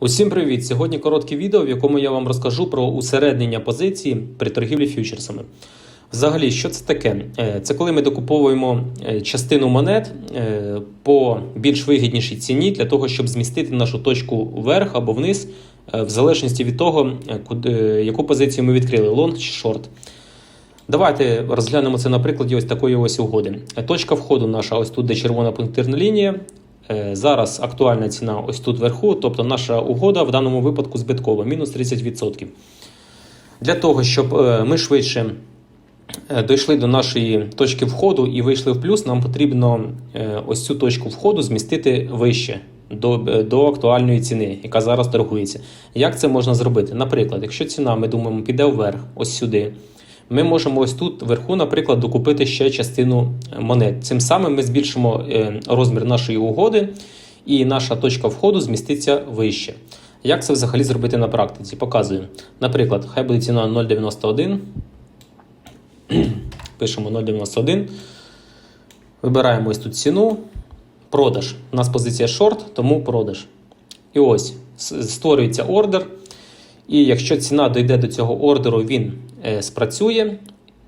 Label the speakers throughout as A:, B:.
A: Усім привіт! Сьогодні коротке відео, в якому я вам розкажу про усереднення позиції при торгівлі фьючерсами. Взагалі, що це таке? Е, Це коли ми докуповуємо е, частину монет е, по більш вигіднішій ціні для того, щоб змістити нашу точку вверх або вниз, в залежності від того, куди, яку позицію ми відкрили лонг чи шорт. Давайте розглянемо це на прикладі ось такої ось угоди. Точка входу наша ось тут, де червона пунктирна лінія. Е, Зараз актуальна ціна ось тут вверху, тобто наша угода в даному випадку збиткова, мінус 30%. Для того, щоб е, ми швидше е, дійшли до нашої точки входу і вийшли в плюс, нам потрібно ось цю точку входу змістити вище до, до актуальної ціни, яка зараз торгується. Як це можна зробити? Наприклад, якщо ціна, ми думаємо, піде вверх, ось сюди. Ми можемо ось тут вверху, наприклад, докупити ще частину монет. Цим самим ми збільшимо е, розмір нашої угоди, і наша точка входу зміститься вище. Як це взагалі зробити на практиці? Показую. Наприклад, хай буде ціна 0,91. Пишемо 0,91. Вибираємо ось тут ціну. Продаж. У нас позиція шорт, тому продаж. І ось створюється ордер. І якщо ціна дійде до цього ордеру, він е, спрацює.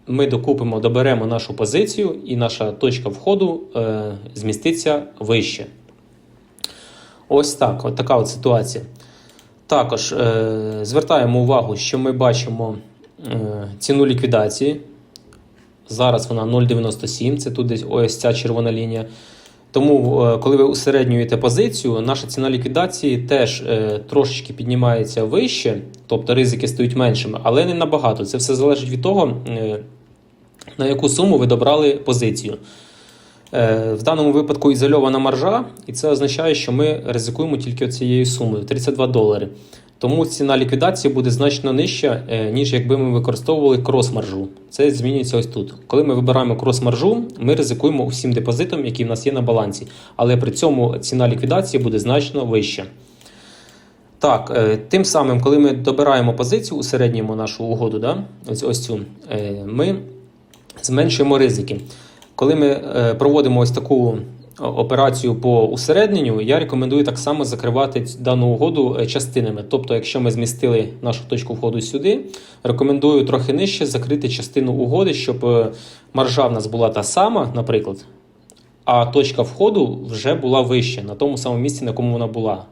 A: Ми докупимо, доберемо нашу позицію, і наша точка входу е, зміститься вище. Ось так, от така от ситуація. Також е, звертаємо увагу, що ми бачимо е, ціну ліквідації. Зараз вона 0,97, це тут десь ось ця червона лінія. Тому, е, коли ви усереднюєте позицію, наша ціна ліквідації теж е, трошечки піднімається вище, тобто ризики стають меншими, але не набагато. Це все залежить від того, е, на яку суму ви добрали позицію. В даному випадку ізольована маржа, і це означає, що ми ризикуємо тільки цією сумою 32 долари. Тому ціна ліквідації буде значно нижча, е, ніж якби ми використовували крос-маржу. Це змінюється ось тут. Коли ми вибираємо крос-маржу, ми ризикуємо усім депозитом, який в нас є на балансі, але при цьому ціна ліквідації буде значно вища. Так, е, тим самим, коли ми добираємо позицію, усереднюємо нашу угоду, да? ось, ось цю, е, ми зменшуємо ризики. Коли ми проводимо ось таку операцію по усередненню, я рекомендую так само закривати дану угоду е, частинами. Тобто, якщо ми змістили нашу точку входу сюди, рекомендую трохи нижче закрити частину угоди, щоб е, маржа в нас була та сама, наприклад, а точка входу вже була вище на тому самому місці, на якому вона була.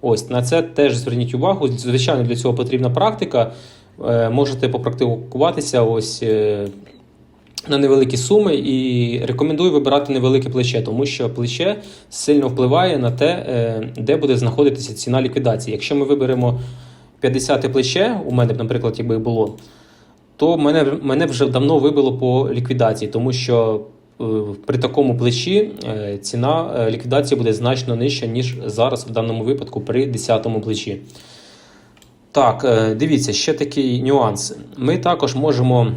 A: Ось на це теж зверніть увагу. Звичайно, для цього потрібна практика. Е, Можете попрактикуватися ось на невеликі суми і рекомендую вибирати невелике плече, тому що плече сильно впливає на те, е, де буде знаходитися ціна ліквідації. Якщо ми виберемо 50 плече, у мене наприклад, якби було, то мене, мене вже давно вибило по ліквідації, тому що е, при такому плечі е, ціна ліквідації буде значно нижча, ніж зараз в даному випадку при 10 плечі. Так, дивіться, ще такий нюанс. Ми також можемо.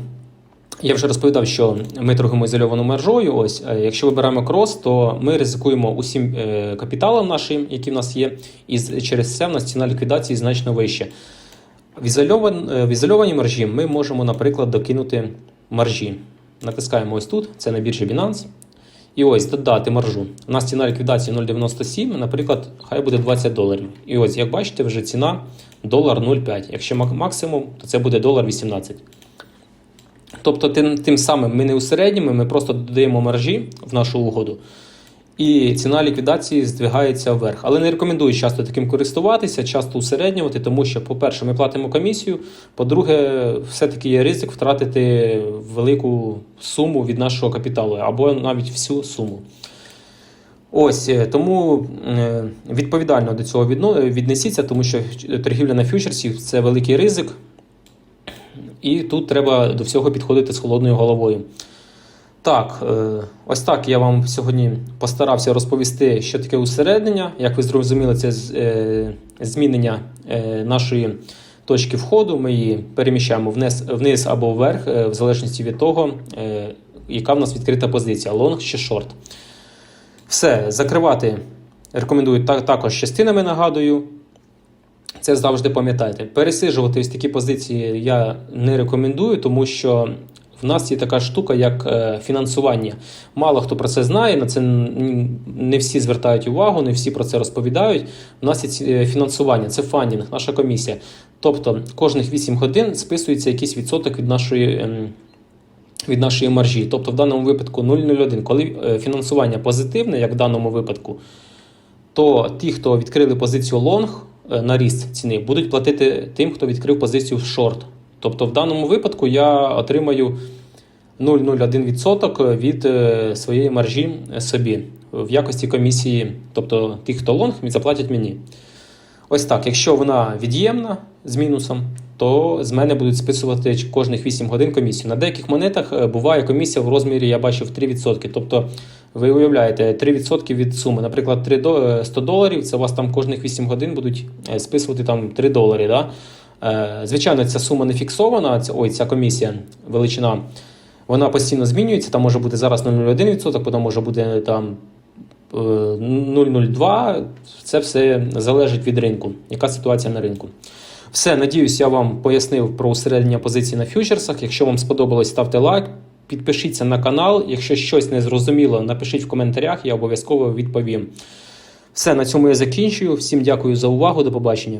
A: Я вже розповідав, що ми торгуємо ізольованою мержою. Ось, е, якщо вибираємо крос, то ми ризикуємо усім е, капіталом нашим, який в нас є, і через це в нас ціна ліквідації значно вища. В, ізольован, е, в ізольованій мережі ми можемо, наприклад, докинути маржі. Натискаємо ось тут, це на біржі Binance. І ось додати маржу. У нас ціна ліквідації 0,97, наприклад, хай буде 20 доларів. І ось, як бачите, вже ціна долар 0,5. Якщо максимум, то це буде долар 18. Тобто, тим, тим самим ми не усереднімо, ми просто додаємо маржі в нашу угоду. І ціна ліквідації здвигається вверх. Але не рекомендую часто таким користуватися, часто усереднювати, тому що, по-перше, ми платимо комісію. По-друге, все-таки є ризик втратити велику суму від нашого капіталу або навіть всю суму. Ось е, тому е, відповідально до цього віднесіться, тому що торгівля на фьючерсі це великий ризик, і тут треба до всього підходити з холодною головою. Так, е, ось так я вам сьогодні постарався розповісти, що таке усереднення. Як ви зрозуміли, це е, змінення е, нашої точки входу. Ми її переміщаємо вниз, або вверх, в залежності від того, яка в нас відкрита позиція: лонг чи шорт. Все, закривати рекомендую та- також частинами, нагадую. Це завжди пам'ятайте. Пересиджувати ось такі позиції я не рекомендую, тому що в нас є така штука, як е, фінансування. Мало хто про це знає, на це не всі звертають увагу, не всі про це розповідають. У нас є е, фінансування, це фандінг, наша комісія. Тобто кожних 8 годин списується якийсь відсоток від нашої. ем, від нашої маржі. Тобто в даному випадку 0,01. Коли е, фінансування позитивне, як в даному випадку, то ті, хто відкрили позицію лонг на ріст ціни, будуть платити тим, хто відкрив позицію в шорт. Тобто в даному випадку я отримаю 0,01% від е, своєї маржі е, собі в якості комісії. Тобто тих, хто лонг, заплатять мені. Ось так, якщо вона від'ємна з мінусом, то з мене будуть списувати кожних 8 годин комісію. На деяких монетах е, буває комісія в розмірі, я бачив, 3%. Тобто, ви уявляєте, 3% від суми. Наприклад, 3 до- е, 100 доларів, це у вас там кожних 8 годин будуть е, списувати там 3 долари. Да? Звичайно, ця сума не фіксована, ой, ця комісія, величина, вона постійно змінюється. Там може бути зараз 0,01%, потім може бути там е, 0,02. Це все залежить від ринку. Яка ситуація на ринку? Все, надіюсь, я вам пояснив про усереднення позицій на фьючерсах. Якщо вам сподобалось, ставте лайк, підпишіться на канал. Якщо щось не зрозуміло, напишіть в коментарях, я обов'язково відповім. Все, на цьому я закінчую. Всім дякую за увагу. До побачення.